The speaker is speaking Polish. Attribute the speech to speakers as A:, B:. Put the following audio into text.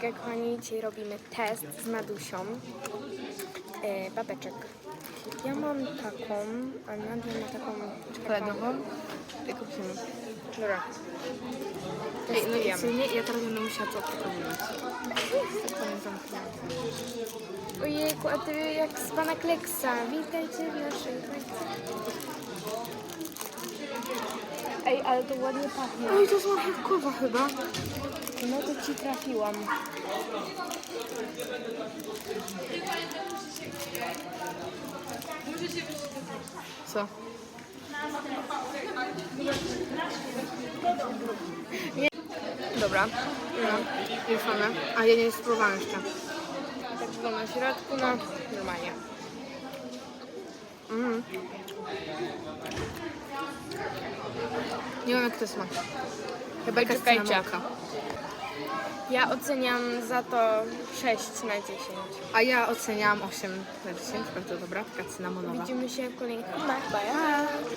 A: Hejka kochani, dzisiaj robimy test z Nadusią e, babeczek. Ja mam taką, a Nadia ma taką
B: Czekoladową? I kupimy.
A: Dobra.
B: Ej, no i co, nie? Ja teraz będę musiała to odpróbować.
A: Ojejku, a ty jak z pana Kleksa. Witajcie w naszej lekcji. Ej, ale to ładnie pachnie.
B: Oj, to jest marchewkowa chyba.
A: No to ci trafiłam.
B: Co? Dobra. No, już mamy. A ja nie spróbowałam jeszcze.
A: Tak wygląda na środku, no normalnie.
B: Mm. Nie wiem jak to smak. Chyba jakaś
A: Czekajcie. Ja oceniam za to 6 na 10.
B: A ja oceniałam 8 na 10. Bardzo dobra, taka cynamonowa.
A: Widzimy się w kolejnych filmach. Bye!